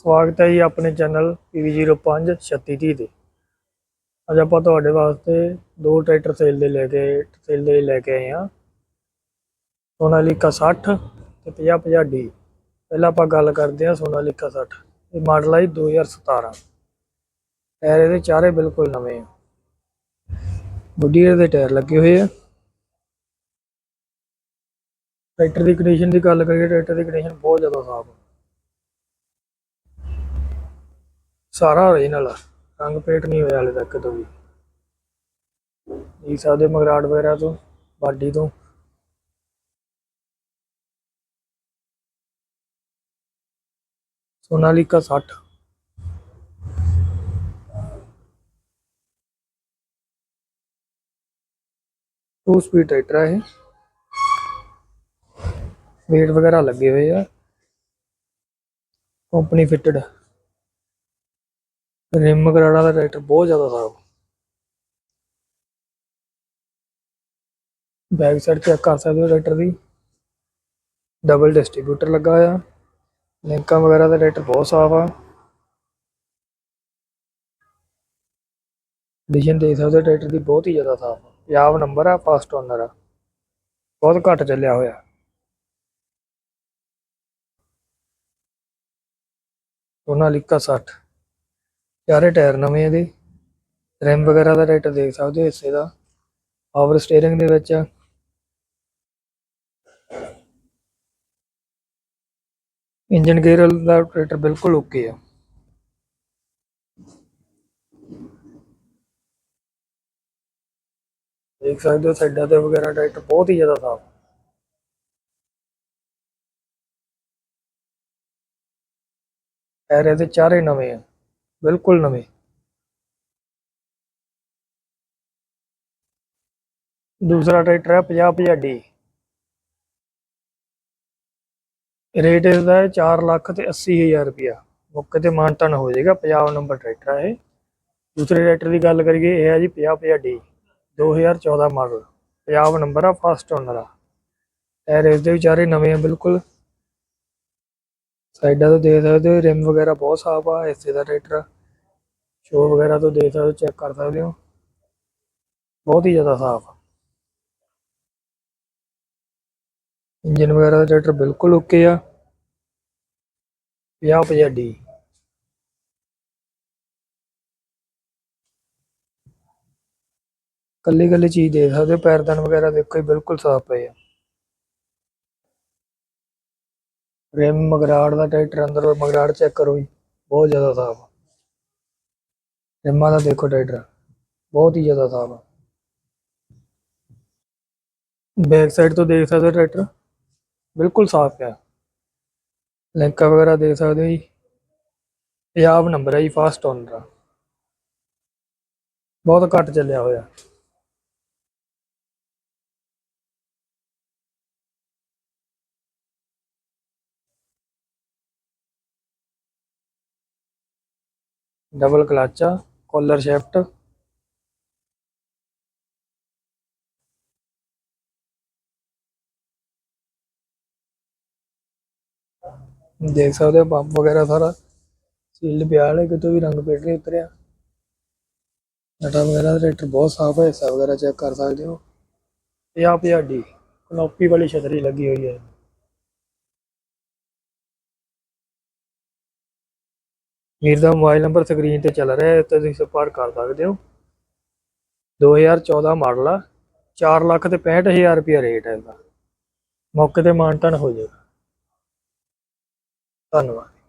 ਸਵਾਗਤ ਹੈ ਜੀ ਆਪਣੇ ਚੈਨਲ PV05 3630 ਤੇ। ਅੱਜ ਆਪਾਂ ਤੁਹਾਡੇ ਵਾਸਤੇ ਦੋ ਟਰੈਕਟਰ ਸੇਲ ਦੇ ਲੈ ਕੇ, ਸੇਲ ਦੇ ਲਈ ਲੈ ਕੇ ਆਏ ਹਾਂ। ਸੋਨਾਲੀਕਾ 60 ਤੇ 50 50 ਡੀ। ਪਹਿਲਾਂ ਆਪਾਂ ਗੱਲ ਕਰਦੇ ਹਾਂ ਸੋਨਾਲੀਕਾ 60 ਇਹ ਮਾਡਲ ਹੈ ਜੀ 2017 ਟਾਇਰ ਇਹਦੇ ਚਾਰੇ ਬਿਲਕੁਲ ਨਵੇਂ ਆ। ਗੁੱਡੀਅਰ ਦੇ ਟਾਇਰ ਲੱਗੇ ਹੋਏ ਆ। ਟਰੈਕਟਰ ਦੀ ਕੰਡੀਸ਼ਨ ਦੀ ਗੱਲ ਕਰੀਏ, ਟਰੈਕਟਰ ਦੀ ਕੰਡੀਸ਼ਨ ਬਹੁਤ ਜ਼ਿਆਦਾ ਸਾਫ਼ ਆ। ਸਾਰਾ ਓਰੀਜਨਲ ਆ। ਰੰਗ ਪੇਟ ਨਹੀਂ ਹੋਇਆ ਹਲੇ ਤੱਕ ਤੋਂ ਵੀ। ਦੇਖ ਸਕਦੇ ਹੋ ਮਗਰਾਟ ਵਗੈਰਾ ਤੋਂ, ਬਾਡੀ ਤੋਂ। ਸੋਨਾਲੀਕਾ 60 ਟੂ ਸਪੀਡ ਟਰੈਕਟਰ ਹੈ ਇਹ। ਵੇਟ ਵਗੈਰਾ ਲੱਗੇ ਹੋਏ ਆ। ਕੰਪਨੀ ਫਿਟਡ ਰਿਮ ਕਰਾੜਾ ਦਾ ਟਰੈਕਟਰ ਬਹੁਤ ਜ਼ਿਆਦਾ ਸਾਫ਼ ਬੈਕ ਸਾਈਡ ਚੈੱਕ ਕਰ ਸਕਦੇ ਹੋ ਟਰੈਕਟਰ ਦੀ। ਡਬਲ ਡਿਸਟ੍ਰੀਬਿਊਟਰ ਲੱਗਾ ਹੋਇਆ। ਲਿੰਕਾਂ ਵਗੈਰਾ ਦਾ ਟਰੈਕਟਰ ਬਹੁਤ ਸਾਫ਼ ਆ। ਕੰਡੀਸ਼ਨ ਦੇਖ ਸਕਦੇ ਹੋ ਟਰੈਕਟਰ ਦੀ ਬਹੁਤ ਹੀ ਜ਼ਿਆਦਾ ਸਾਫ਼ ਆ। ਪੰਜਾਬ ਨੰਬਰ ਆ ਫਸਟ ਓਨਰ ਆ। ਬਹੁਤ ਘੱਟ ਚੱਲਿਆ ਹੋਇਆ। ਸੋਨਾਲੀਕਾ 60 ਚਾਰੇ ਟਾਇਰ ਨਵੇਂ ਇਹਦੇ? ਰਿਮ ਵਗੈਰਾ ਦਾ ਟਰੈਕਟਰ ਦੇਖ ਸਕਦੇ ਹੋ ਹਿੱਸੇ ਦਾ। ਪਾਵਰ ਸਟੀਅਰਿੰਗ ਦੇ ਵਿੱਚ। ਆ। ਇੰਜਨ ਗੇਅਰ ਦਾ ਟਰੈਕਟਰ ਬਿਲਕੁਲ ਓਕੇ ਆ। ਦੇਖ ਸਕਦੇ ਹੋ ਸਾਈਡਾਂ ਤੇ ਵਗੈਰਾ ਟਰੈਕਟਰ ਬਹੁਤ ਹੀ ਜ਼ਿਆਦਾ ਸਾਫ਼। ਟਾਇਰ ਇਹਦੇ ਚਾਰੇ ਨਵੇਂ ਆ। ਬਿਲਕੁਲ ਨਵੇਂ। ਦੂਸਰਾ ਟਰੈਕਟਰ ਹੈ 50 50 ਡੀ। ਰੇਟ ਇਸਦਾ ਹੈ 4 ਲੱਖ ਤੇ 80 ਹਜ਼ਾਰ ਰੁਪਇਆ। ਮੌਕੇ ਤੇ ਮਾਨਤਨ ਹੋ ਜਾਏਗਾ 50 ਨੰਬਰ ਟਰੈਕਟਰ ਹੈ ਇਹ। ਦੂਸਰੇ ਟਰੈਕਟਰ ਦੀ ਗੱਲ ਕਰੀਏ, ਇਹ ਹੈ ਜੀ 50 50 ਡੀ 2014 ਮਾਡਲ। 50 ਨੰਬਰ ਆ, ਫਸਟ ਓਨਰ ਆ। ਟਾਇਰ ਇਸਦੇ ਵਿਚਾਰੇ ਨਵੇਂ ਆ, ਬਿਲਕੁਲ। ਸਾਈਡਾਂ ਤੋਂ ਦੇਖ ਸਕਦੇ ਹੋ, ਰਿਮ ਵਗੈਰਾ ਬਹੁਤ ਸਾਫ਼ ਆ, ਇਸੇ ਦਾ ਟਰੈਕਟਰ ਸ਼ੋ ਵਗੈਰਾ ਤੋਂ ਦੇਖ ਸਕਦੇ ਹੋ, ਚੈੱਕ ਕਰ ਸਕਦੇ ਹੋ। ਬਹੁਤ ਹੀ ਜ਼ਿਆਦਾ ਸਾਫ਼ ਆ। ਇੰਜਨ ਵਗੈਰਾ ਦਾ ਟਰੈਕਟਰ ਬਿਲਕੁਲ ਓਕੇ ਆ। 50 50 ਕੱਲੀ ਕੱਲੀ ਚੀਜ਼ ਦੇਖ ਸਕਦੇ ਹੋ ਪੈਰਦਾਨ ਵਗੈਰਾ ਦੇਖੋ ਜੀ, ਬਿਲਕੁਲ ਸਾਫ਼ ਪਏ ਆ। ਰਿਮ ਮਗਰਾੜ ਦਾ ਟਰੈਕਟਰ ਅੰਦਰ ਮਗਰਾੜ ਚੈੱਕ ਕਰੋ ਜੀ, ਬਹੁਤ ਜ਼ਿਆਦਾ ਸਾਫ਼ ਆ। ਰਿਮਾਂ ਦਾ ਦੇਖੋ ਟਰੈਕਟਰ, ਬਹੁਤ ਹੀ ਜ਼ਿਆਦਾ ਸਾਫ਼ ਆ। ਬੈਕ ਸਾਈਡ ਤੋਂ ਦੇਖ ਸਕਦੇ ਹੋ ਟਰੈਕਟਰ, ਬਿਲਕੁਲ ਸਾਫ਼ ਹੈ ਲਿੰਕਾਂ ਵਗੈਰਾ ਦੇਖ ਸਕਦੇ ਹੋ ਜੀ। ਪੰਜਾਬ ਨੰਬਰ ਹੈ ਜੀ ਫਾਸਟ ਓਨਰ ਆ। ਬਹੁਤ ਘੱਟ ਚੱਲਿਆ ਹੋਇਆ। ਡਬਲ ਕਲਚ ਆ ਸ਼ਿਫਟ। ਦੇਖ ਸਕਦੇ ਹੋ ਪੰਪ ਵਗੈਰਾ ਸਾਰਾ, ਸੀਲ ਪਿਆ ਹੈ ਕਿਤੋਂ ਵੀ ਰੰਗ ਪੇਟ ਨਹੀਂ ਉਤਰਿਆ। ਨਟਾ ਵਗੈਰਾ ਦਾ ਬਹੁਤ ਸਾਫ਼ ਹੈ ਹਿੱਸਾ ਵਗੈਰਾ ਚੈੱਕ ਕਰ ਸਕਦੇ ਹੋ। ਇਹ ਆਪ ਡੀ ਕਨੋਪੀ ਵਾਲੀ ਛਤਰੀ ਲੱਗੀ ਹੋਈ ਹੈ। ਵੀਰ ਦਾ ਮੋਬਾਈਲ ਨੰਬਰ ਸਕਰੀਨ ਤੇ ਚੱਲ ਰਿਹਾ ਹੈ, ਤੇ ਤੁਸੀਂ ਸੰਪਰਕ ਕਰ ਸਕਦੇ ਹੋ। 2014 ਮਾਡਲ ਆ 4 ਲੱਖ ਤੇ 65000 ਰੁਪਿਆ ਰੇਟ ਹੈ ਇਹਦਾ। ਮੌਕੇ ਤੇ ਮਾਨਤਨ ਹੋ ਜਾਏਗਾ। ਧੰਨਵਾਦ।